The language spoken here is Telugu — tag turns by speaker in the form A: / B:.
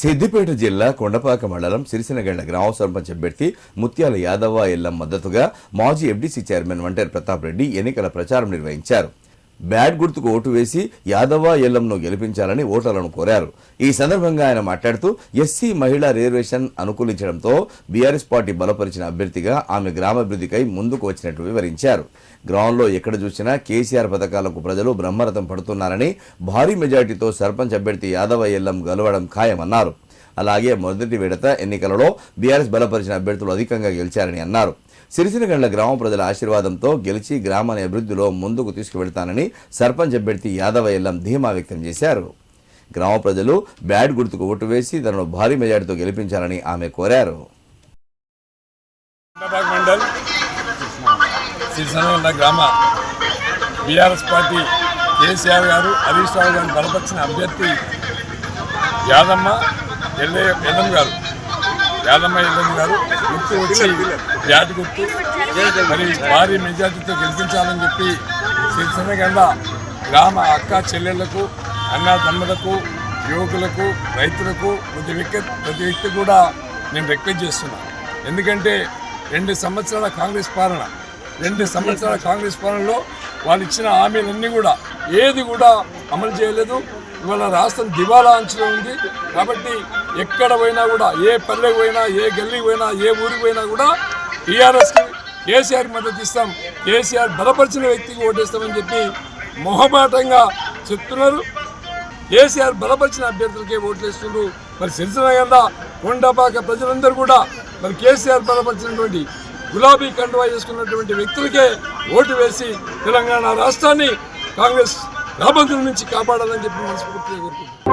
A: సిద్దిపేట జిల్లా కొండపాక మండలం సిరిసినగండ గ్రామ సర్పంచ్ అభ్యర్థి ముత్యాల యాదవ ఎల్లం మద్దతుగా మాజీ ఎఫ్డీసీ చైర్మన్ వంటేరు ప్రతాప్ రెడ్డి ఎన్నికల ప్రచారం నిర్వహించారు. బ్యాట్ గుర్తుకు ఓటు వేసి యాదవ ఎల్లంను గెలిపించాలని ఓటర్లను కోరారు. ఈ సందర్భంగా ఆయన మాట్లాడుతూ ఎస్సీ మహిళా రిజర్వేషన్ అనుకూలించడంతో బీఆర్ఎస్ పార్టీ బలపరిచిన అభ్యర్థిగా ఆమె గ్రామాభివృద్ధికై ముందుకు వచ్చినట్టు వివరించారు. గ్రామంలో ఎక్కడ చూసినా కేసీఆర్ పథకాలకు ప్రజలు బ్రహ్మరథం పడుతున్నారని భారీ మెజార్టీతో సర్పంచ్ అభ్యర్థి యాదవ ఎల్లం గెలవడం ఖాయమన్నారు. అలాగే మొదటి విడత ఎన్నికలలో బీఆర్ఎస్ బలపరిచిన అభ్యర్థులు అధికంగా గెలిచారని అన్నారు. సిరిసినగండ్ల గ్రామ ప్రజల ఆశీర్వాదంతో గెలిచి గ్రామాన్ని అభివృద్ధిలో ముందుకు తీసుకువెళ్తానని సర్పంచ్ అభ్యర్థి యాదవ ఎల్లం ధీమా వ్యక్తం చేశారు. గ్రామ ప్రజలు బ్యాడ్ గుర్తుకు ఓటు వేసి తనను భారీ మెజార్టీతో గెలిపించాలని ఆమె కోరారు.
B: గ్రామ బీఆర్ఎస్ పార్టీ కేసీఆర్ గారు హరీష్ రావు గారు బలపరిచిన అభ్యర్థి యాదమ్మ ఎల్లయ్య ఎల్లం గారు యాదమ్మ ఎల్లం గారు గుర్తు వచ్చి జాతి గుర్తు. మరి భారీ మెజార్టీతో గెలిపించాలని చెప్పి సిరిసనగండ గ్రామ అక్క చెల్లెళ్ళకు అన్న తమ్ములకు యువకులకు రైతులకు ప్రతి వ్యక్తి ప్రతి వ్యక్తి కూడా నేను రిక్వెస్ట్ చేస్తున్నాను ఎందుకంటే రెండు సంవత్సరాల కాంగ్రెస్ పాలన రెండు సంవత్సరాల కాంగ్రెస్ పాలనలో వాళ్ళు ఇచ్చిన హామీలన్నీ కూడా ఏది కూడా అమలు చేయలేదు. ఇవాళ రాష్ట్రం దివాలా అంచులో ఉంది. కాబట్టి ఎక్కడ పోయినా కూడా ఏ పల్లెకి పోయినా ఏ గల్లీకి పోయినా ఏ ఊరికి పోయినా కూడా టీఆర్ఎస్కి కేసీఆర్ మద్దతు ఇస్తాం. కేసీఆర్ బలపరిచిన వ్యక్తికి ఓటేస్తామని చెప్పి మొహమాటంగా చెప్తున్నారు. కేసీఆర్ బలపరిచిన అభ్యర్థులకే ఓట్లేస్తున్నారు మరి మరి కదా కొండపాక ప్రజలందరూ కూడా మరి కేసీఆర్ బలపరిచినటువంటి గులాబీ కండువా చేసుకున్నటువంటి వ్యక్తులకే ఓటు వేసి తెలంగాణ రాష్ట్రాన్ని కాంగ్రెస్ రాబందుల నుంచి కాపాడాలని చెప్పి మనస్ఫూర్తిగా కోరుకుంటున్నాను.